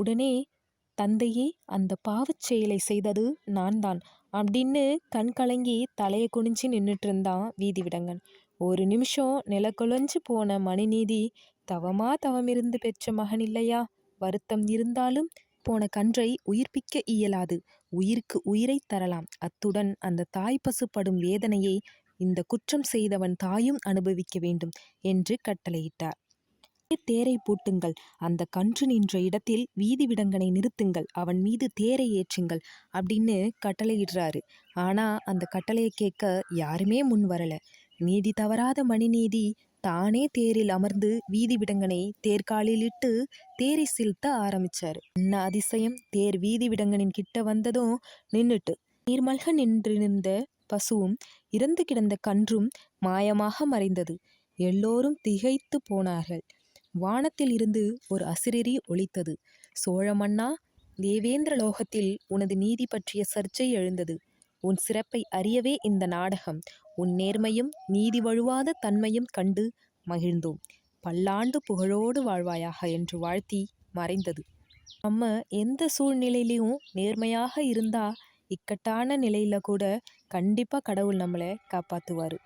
உடனே தந்தையே அந்த பாவச் செயலை செய்தது நான் தான் அப்படின்னு கண் கலங்கி தலையை குனிஞ்சு நின்றுட்டு இருந்தான் வீதி விடங்கன் ஒரு நிமிஷம் நிலக்குலைஞ்சு போன மணிநீதி தவமா தவமிருந்து பெற்ற மகன் இல்லையா? வருத்தம் இருந்தாலும் போன கன்றை உயிர்ப்பிக்க இயலாது. உயிருக்கு உயிரை தரலாம். அத்துடன் அந்த தாய் பசுப்படும் வேதனையை இந்த குற்றம் செய்தவன் தாயும் அனுபவிக்க வேண்டும் என்று கட்டளையிட்டார். தேரை பூட்டுங்கள். அந்த கன்று நின்ற இடத்தில் வீதி விடங்கனை நிறுத்துங்கள். அவன் மீது தேரை ஏற்றுங்கள் அப்படின்னு கட்டளையிடுறாரு. ஆனா அந்த கட்டளையை கேட்க யாருமே முன் வரல. நீதி தவறாத மணிநீதி தானே தேரில் அமர்ந்து வீதி விடங்கனை தேர்காலில் இட்டு தேரை செலுத்த ஆரம்பிச்சாரு. என்ன அதிசயம்? தேர் வீதி விடங்கனின் கிட்ட வந்ததும் நின்னுட்டு. நீர்மல்க நின்றிருந்த பசுவும் இறந்து கிடந்த கன்றும் மாயமாக மறைந்தது. எல்லோரும் திகைத்து போனார்கள். வானத்தில் இருந்து ஒரு அசிரிரி ஒலித்தது. சோழ மன்னா தேவேந்திர லோகத்தில் உனது நீதி பற்றிய சர்ச்சை எழுந்தது. உன் சிறப்பை அறியவே இந்த நாடகம். உன் நேர்மையும் நீதி வழுவாத தன்மையும் கண்டு மகிழ்ந்தோம். பல்லாண்டு புகழோடு வாழ்வாயாக என்று வாழ்த்தி மறைந்தது. நம்ம எந்த சூழ்நிலையிலையும் நேர்மையாக இருந்தா இக்கட்டான நிலையில கூட கண்டிப்பா கடவுள் நம்மளை காப்பாற்றுவார்